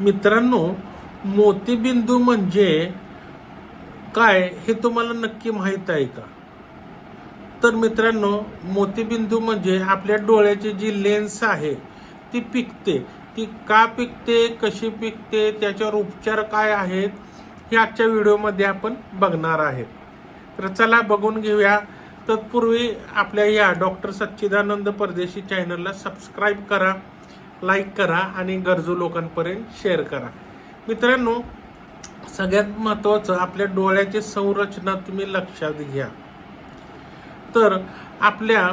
मित्रांनो मोतीबिंदू म्हणजे काय हे तुम्हाला नक्की माहीत आहे का? तर मित्रांनो मोतीबिंदू म्हणजे आपल्या डोळ्याची जी लेन्स आहे ती पिकते. ती का पिकते कशी पिकते त्याच्यावर उपचार काय आहेत हे आजच्या व्हिडिओमध्ये आपण बघणार आहेत. तर चला बघून घेऊया. तत्पूर्वी आपल्या या डॉक्टर सच्चिदानंद परदेशी चॅनलला सबस्क्राईब करा. लाईक करा आणि गरजू लोकांपर्यंत शेअर करा. मित्रांनो सगळ्यात महत्त्वाचं आपल्या डोळ्याची संरचना तुम्ही लक्षात घ्या. तर आपल्या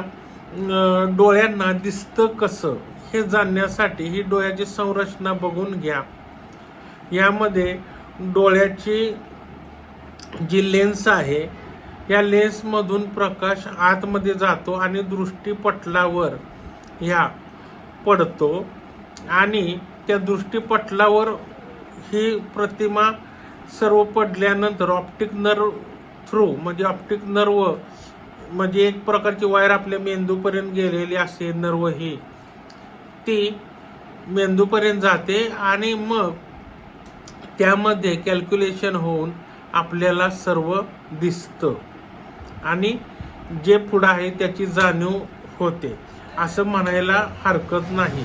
डोळ्यांना दिसतं कसं हे जाणण्यासाठी ही डोळ्याची संरचना बघून घ्या. यामध्ये डोळ्याची जी लेन्स आहे या लेन्समधून प्रकाश आतमध्ये जातो आणि दृष्टीपटलावर ह्या पडतो. आणि त्या दृष्टीपटलावर ही प्रतिमा सर्व पडल्यानंतर ऑप्टिक नर्व थ्रू म्हणजे ऑप्टिक नर्व म्हणजे एक प्रकारची वायर आपल्या मेंदूपर्यंत गेलेली असते नर्व ही. ती मेंदूपर्यंत जाते आणि मग त्यामध्ये कॅल्क्युलेशन होऊन आपल्याला सर्व दिसतं. आणि जे पुढं आहे त्याची जाणीव होते. असं म्हणायला हरकत नाही.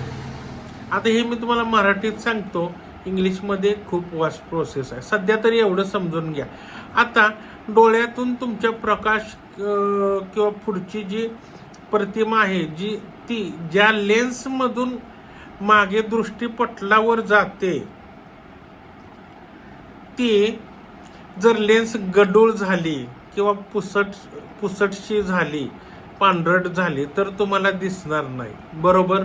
आता हे मी तुम्हाला मराठीत सांगतो. इंग्लिशमध्ये खूप वास्ट प्रोसेस आहे. सध्या तरी एवढं समजून घ्या. आता डोळ्यातून तुमच्या प्रकाश किंवा पुढची जी प्रतिमा आहे जी ती ज्या लेन्समधून मागे दृष्टीपटलावर जाते ती जर लेन्स गडूळ झाली किंवा पुसट पुसटशी झाली पांढरट झाली तर तुम्हाला दिसणार नाही. बरोबर?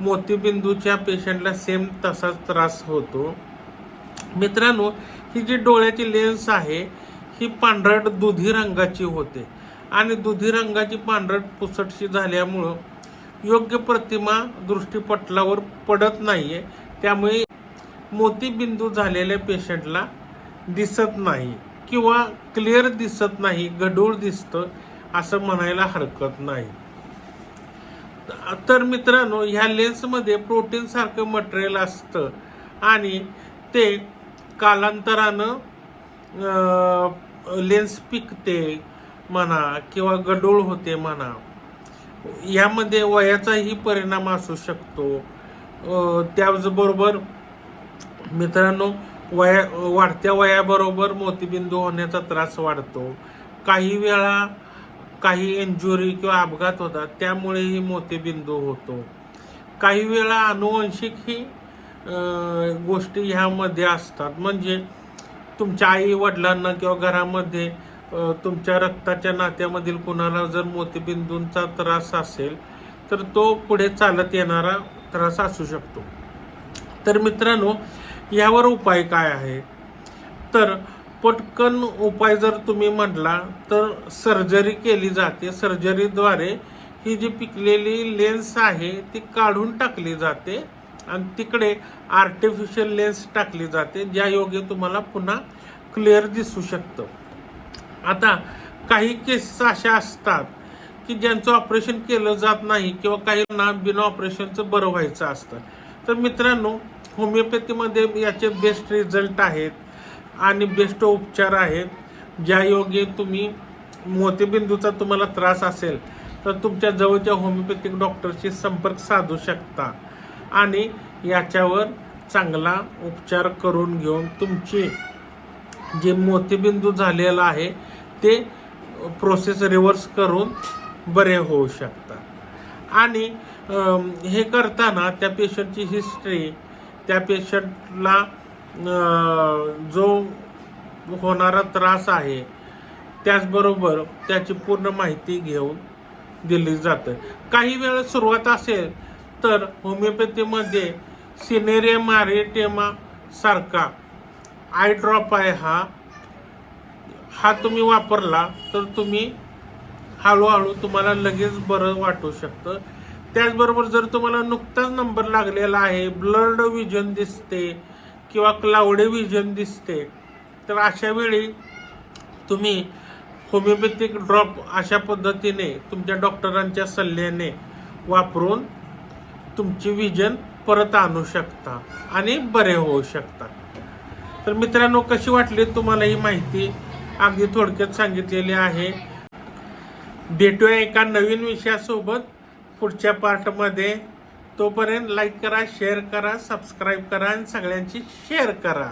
मोतीबिंदूच्या पेशंटला सेम तसाच त्रास होतो. मित्रांनो ही जी डोळ्याची लेन्स आहे ही पांढरट दुधी रंगाची होते. आणि दुधी रंगाची पांढरट पुसटशी झाल्यामुळं योग्य प्रतिमा दृष्टीपटलावर पडत नाही आहे त्यामुळे मोतीबिंदू झालेल्या पेशंटला दिसत नाही किंवा क्लिअर दिसत नाही गढूळ दिसतं असं म्हणायला हरकत नाही. तर मित्रांनो ह्या लेन्समध्ये प्रोटीनसारखं मटेरियल असतं. आणि ते कालांतरानं लेन्स पिकते म्हणा किंवा गडूळ होते म्हणा. यामध्ये वयाचाही परिणाम असू शकतो. त्याचबरोबर मित्रांनो वया वाढत्या वयाबरोबर मोतीबिंदू होण्याचा त्रास वाढतो. काही वेळा काही इंजुरी किंवा अपघात होतात त्यामुळेही मोतीबिंदू होतो. काही वेळा अनुवंशिक ही गोष्टी ह्यामध्ये असतात. म्हणजे तुमच्या आई वडिलांना किंवा घरामध्ये तुमच्या रक्ताच्या नात्यामधील कुणाला जर मोतीबिंदूंचा त्रास असेल तर तो पुढे चालत येणारा त्रास असू शकतो. तर मित्रांनो यावर उपाय काय आहे? तर पटकन उपाय जर तुम्ही म्हटला तर सर्जरी केली जाते. सर्जरीद्वारे ही जी पिकलेली लेन्स आहे ती काढून टाकली जाते आणि तिकडे आर्टिफिशियल लेन्स टाकली जाते ज्या योगे तुम्हाला पुन्हा क्लिअर दिसू शकतं. आता काही केसेस अशा असतात की ज्यांचं ऑपरेशन केलं जात नाही किंवा काहींना बिना ऑपरेशनचं बरं व्हायचं असतं. तर मित्रांनो होमिओपॅथीमध्ये याचे बेस्ट रिझल्ट आहेत. आणि बेस्ट उपचार आहेत ज्यायोगे तुम्ही मोतीबिंदूचा तुम्हाला त्रास असेल तर तुमच्या जवळच्या होमिओपॅथिक डॉक्टरशी संपर्क साधू शकता. आणि याच्यावर चांगला उपचार करून घेऊन तुमची जे मोतीबिंदू झालेला आहे ते प्रोसेस रिव्हर्स करून बरे होऊ शकतात आणि हे करताना त्या पेशंटची हिस्ट्री त्या पेशंटला जो होणारा त्रास आहे त्याचबरोबर त्याची पूर्ण माहिती घेऊन दिली जाते. काही वेळ सुरुवात असेल तर होमिओपॅथीमध्ये सिनेरिया मारेटेमा सारखा आय ड्रॉप आहे हा. हा तुम्ही वापरला तर तुम्ही हळूहळू तुम्हाला लगेच बरं वाटू शकतं. त्याचबरोबर जर तुम्हाला नुकताच नंबर लागलेला आहे ब्लड विजन दिसते किंवा क्लाउडी विजन दिसते तर अशा वेळी तुम्ही होमिओपॅथिक ड्रॉप अशा पद्धतीने तुमच्या डॉक्टरांच्या सल्ल्याने वापरून तुमची विजन परत आणू शकता आणि बरे होऊ शकता. तर मित्रांनो कशी वाटली तुम्हाला ही माहिती? अगदी थोडक्यात सांगितलेली आहे. भेटूया एका नवीन विषयासोबत पुढच्या पार्टमध्ये तोपर्यंत लाईक करा शेअर करा सबस्क्राईब करा आणि सगळ्यांची शेअर करा.